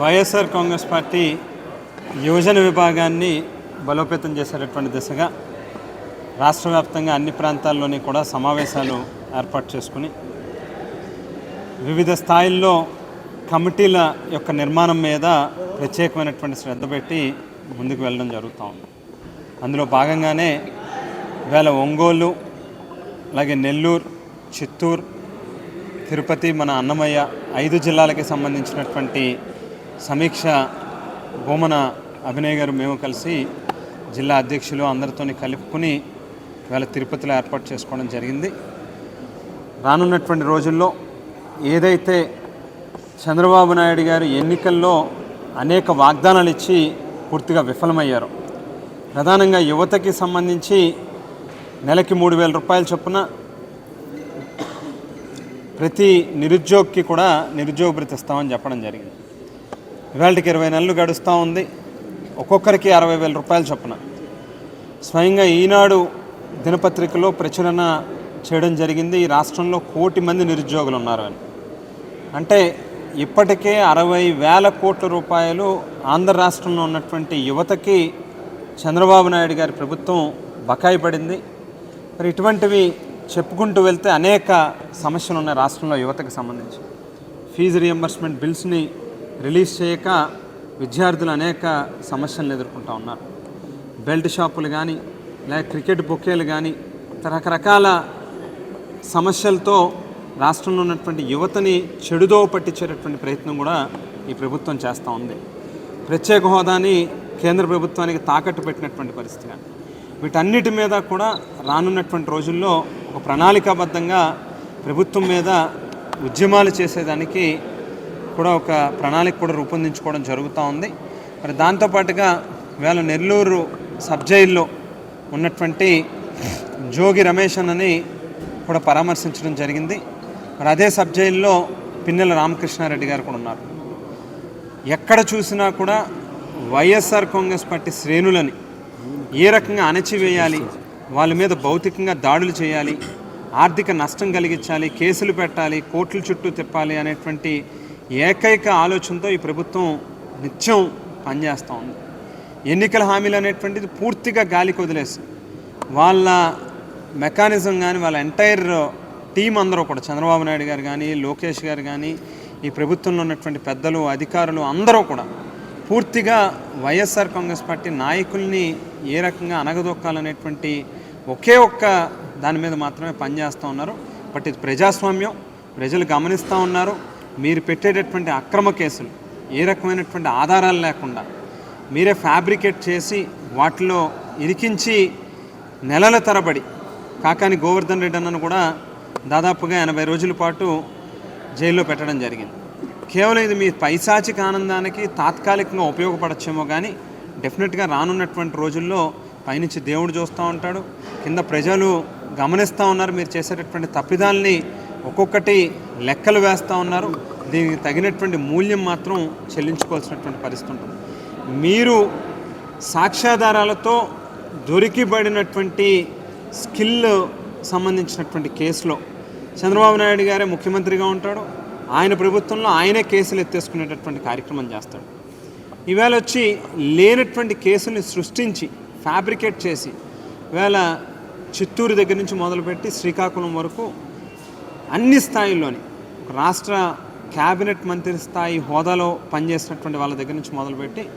YSR Congress party యువజన విభాగాన్ని బలోపేతం చేసేటటువంటి దిశగా రాష్ట్ర వ్యాప్తంగా అన్ని ప్రాంతాల్లోని కూడా సమావేశాలు ఏర్పాటు చేసుకుని వివిధ స్థాయిల్లో కమిటీల యొక్క నిర్మాణం మీద ప్రత్యేకమైనటువంటి శ్రద్ధ పెట్టి ముందుకు వెళ్ళడం జరుగుతూ ఉంది. అందులో భాగంగానే వేళ ఒంగోలు అలాగే నెల్లూరు చిత్తూరు తిరుపతి మన అన్నమయ్య ఐదు జిల్లాలకి సంబంధించినటువంటి సమీక్ష భూమన అభినయ్ గారు మేము కలిసి జిల్లా అధ్యక్షులు అందరితో కలుపుకుని ఇవాళ తిరుపతిలో ఏర్పాటు చేసుకోవడం జరిగింది. రానున్నటువంటి రోజుల్లో ఏదైతే చంద్రబాబు నాయుడు గారు ఎన్నికల్లో అనేక వాగ్దానాలు ఇచ్చి పూర్తిగా విఫలమయ్యారు ప్రధానంగా యువతకి సంబంధించి నెలకి మూడు వేల రూపాయల చొప్పున ప్రతి నిరుద్యోగికి కూడా నిరుద్యోగ భృతి ఇస్తామని చెప్పడం జరిగింది. ఇవాళకి ఇరవై నెలలు గడుస్తూ ఉంది. ఒక్కొక్కరికి అరవై వేల రూపాయలు చొప్పున. స్వయంగా ఈనాడు దినపత్రికలో ప్రచురణ చేయడం జరిగింది. ఈ రాష్ట్రంలో కోటి మంది నిరుద్యోగులు ఉన్నారు అని. అంటే ఇప్పటికే అరవై వేల కోట్ల రూపాయలు ఆంధ్ర రాష్ట్రంలో ఉన్నటువంటి యువతకి చంద్రబాబు నాయుడు గారి ప్రభుత్వం బకాయి పడింది. మరి ఇటువంటివి చెప్పుకుంటూ వెళ్తే అనేక సమస్యలు ఉన్నాయి రాష్ట్రంలో యువతకు సంబంధించి. ఫీజు రియంబర్స్మెంట్ బిల్స్ని రిలీజ్ చేయక విద్యార్థులు అనేక సమస్యలను ఎదుర్కొంటూ ఉన్నారు. బెల్ట్ షాపులు కానీ లేక క్రికెట్ బొకేలు కానీ రకరకాల సమస్యలతో రాష్ట్రంలో ఉన్నటువంటి యువతని చెడుదో పట్టించేటటువంటి ప్రయత్నం కూడా ఈ ప్రభుత్వం చేస్తూ ఉంది. ప్రత్యేక హోదాని కేంద్ర ప్రభుత్వానికి తాకట్టు పెట్టినటువంటి పరిస్థితి కానీ వీటన్నిటి మీద కూడా రానున్నటువంటి రోజుల్లో ఒక ప్రణాళికాబద్ధంగా ప్రభుత్వం మీద ఉద్యమాలు చేసేదానికి కూడా ఒక ప్రణాళిక కూడా రూపొందించుకోవడం జరుగుతూ ఉంది. మరి దాంతోపాటుగా వేళ నెల్లూరు సబ్ జైల్లో ఉన్నటువంటి జోగి రమేష్ అన్నని కూడా పరామర్శించడం జరిగింది. మరి అదే సబ్ జైల్లో పిన్నెల రామకృష్ణారెడ్డి గారు కూడా ఉన్నారు. ఎక్కడ చూసినా కూడా వైఎస్ఆర్ కాంగ్రెస్ పార్టీ శ్రేణులని ఏ రకంగా అణచివేయాలి వాళ్ళ మీద భౌతికంగా దాడులు చేయాలి ఆర్థిక నష్టం కలిగించాలి కేసులు పెట్టాలి కోర్టుల చుట్టూ తిప్పాలి అనేటువంటి ఏకైక ఆలోచనతో ఈ ప్రభుత్వం నిత్యం పనిచేస్తూ ఉంది. ఎన్నికల హామీలు అనేటువంటిది పూర్తిగా గాలికి వదిలేసి వాళ్ళ మెకానిజం కానీ వాళ్ళ ఎంటైర్ టీం అందరూ కూడా చంద్రబాబు నాయుడు గారు కానీ లోకేష్ గారు కానీ ఈ ప్రభుత్వంలో ఉన్నటువంటి పెద్దలు అధికారులు అందరూ కూడా పూర్తిగా వైఎస్ఆర్ కాంగ్రెస్ పార్టీ నాయకుల్ని ఏ రకంగా అనగదొక్కాలనేటువంటి ఒకే ఒక్క దాని మీద మాత్రమే పనిచేస్తూ ఉన్నారు. బట్ ఇది ప్రజాస్వామ్యం. ప్రజలు గమనిస్తూ ఉన్నారు. మీరు పెట్టేటటువంటి అక్రమ కేసులు ఏ రకమైనటువంటి ఆధారాలు లేకుండా మీరే ఫ్యాబ్రికేట్ చేసి వాటిలో ఇరికించి నెలల తరబడి కాకాని గోవర్ధన్ రెడ్డి అన్నను కూడా దాదాపుగా ఎనభై రోజుల పాటు జైల్లో పెట్టడం జరిగింది. కేవలం ఇది మీ పైశాచిక ఆనందానికి తాత్కాలికంగా ఉపయోగపడచ్చేమో కానీ డెఫినెట్గా రానున్నటువంటి రోజుల్లో పైనుంచి దేవుడు చూస్తూ ఉంటాడు. కింద ప్రజలు గమనిస్తూ ఉన్నారు. మీరు చేసేటటువంటి తప్పిదాల్ని ఒక్కొక్కటి లెక్కలు వేస్తూ ఉన్నారు. దీనికి తగినటువంటి మూల్యం మాత్రం చెల్లించుకోవాల్సినటువంటి పరిస్థితి ఉంటుంది. మీరు సాక్ష్యాధారాలతో దొరికిబడినటువంటి స్కిల్ సంబంధించినటువంటి కేసులో చంద్రబాబు నాయుడు గారే ముఖ్యమంత్రిగా ఉంటాడు. ఆయన ప్రభుత్వంలో ఆయనే కేసులు ఎత్తేసుకునేటటువంటి కార్యక్రమం చేస్తాడు. ఈవేళ వచ్చి లేనటువంటి కేసుల్ని సృష్టించి ఫ్యాబ్రికేట్ చేసి ఈవేళ చిత్తూరు దగ్గర నుంచి మొదలుపెట్టి శ్రీకాకుళం వరకు అన్ని స్థాయిల్లోని ఒక రాష్ట్ర క్యాబినెట్ మంత్రి స్థాయి హోదాలో పనిచేసినటువంటి వాళ్ళ దగ్గర నుంచి మొదలుపెట్టి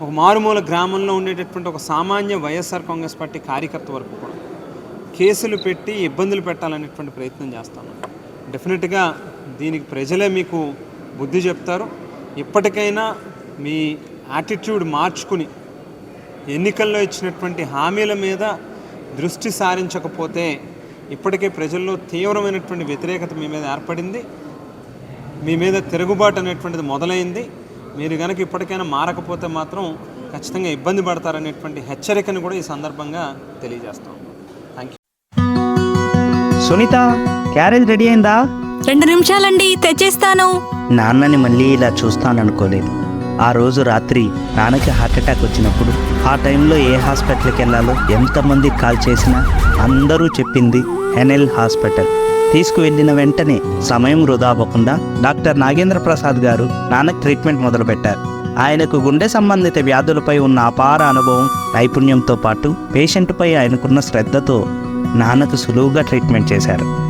ఒక మారుమూల గ్రామంలో ఉండేటటువంటి ఒక సామాన్య వైఎస్ఆర్ కాంగ్రెస్ పార్టీ కార్యకర్త వరకు కూడా కేసులు పెట్టి ఇబ్బందులు పెట్టాలనేటువంటి ప్రయత్నం చేస్తాను డెఫినెట్గా దీనికి ప్రజలే మీకు బుద్ధి చెప్తారు. ఇప్పటికైనా మీ యాటిట్యూడ్ మార్చుకుని ఎన్నికల్లో ఇచ్చినటువంటి హామీల మీద దృష్టి సారించకపోతే ఇప్పటికే ప్రజల్లో తీవ్రమైనటువంటి వ్యతిరేకత మీ మీద ఏర్పడింది. మీ మీద తిరుగుబాటు అనేటువంటిది మొదలైంది. మీరు కనుక ఇప్పటికైనా మారకపోతే మాత్రం ఖచ్చితంగా ఇబ్బంది పడతారనేటువంటి హెచ్చరికను కూడా ఈ సందర్భంగా తెలియజేస్తాం. Thank you Sunitha carriage ready అయిందా? రెండు నిమిషాలండి తెచ్చేస్తాను. నాన్నని మళ్ళీ ఇలా చూస్తాననుకోలేదు. ఆ రోజు రాత్రి నాన్నకి హార్ట్ అటాక్ వచ్చినప్పుడు ఆ టైంలో ఏ హాస్పిటల్కి వెళ్ళాలో ఎంతమంది కాల్ చేసినా అందరూ చెప్పింది ఎన్ఎల్ హాస్పిటల్. తీసుకువెళ్ళిన వెంటనే సమయం వృధా అవ్వకుండా డాక్టర్ నాగేంద్ర ప్రసాద్ గారు నాన్నకు ట్రీట్మెంట్ మొదలుపెట్టారు. ఆయనకు గుండె సంబంధిత వ్యాధులపై ఉన్న అపార అనుభవం నైపుణ్యంతో పాటు పేషెంట్పై ఆయనకున్న శ్రద్ధతో నాన్నకు సులువుగా ట్రీట్మెంట్ చేశారు.